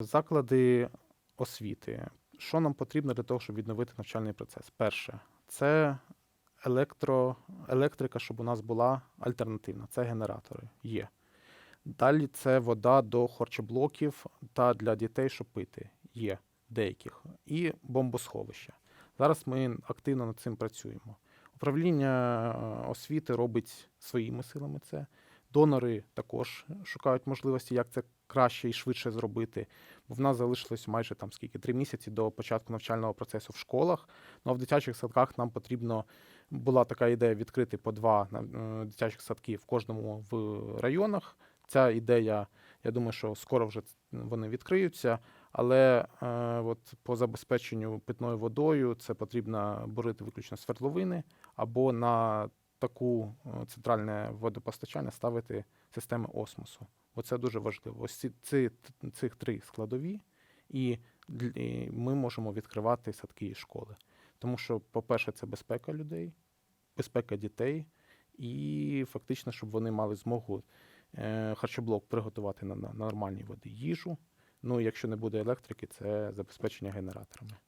Заклади освіти. Що нам потрібно для того, щоб відновити навчальний процес? Перше, це електро, електрика, щоб у нас була альтернативна. Це генератори. Є. Далі це вода до харчоблоків та для дітей, щоб пити. Є деяких. І бомбосховища. Зараз ми активно над цим працюємо. Управління е, освіти робить своїми силами це. Донори також шукають можливості, як це краще і швидше зробити. Бо в нас залишилось майже там скільки три місяці до початку навчального процесу в школах. Ну а в дитячих садках нам потрібно була така ідея відкрити по два е, дитячих садки в кожному в районах. Ця ідея, я думаю, що скоро вже вони відкриються. Але е, от по забезпеченню питною водою це потрібно борити виключно свердловини або на таку е, центральне водопостачання ставити системи осмосу. Бо це дуже важливо. Ось ці, ці, цих три складові, і, ми можемо відкривати садки і школи. Тому що, по-перше, це безпека людей, безпека дітей, і фактично, щоб вони мали змогу е, харчоблок приготувати на, на нормальній воді їжу. Ну, якщо не буде електрики, це забезпечення генераторами.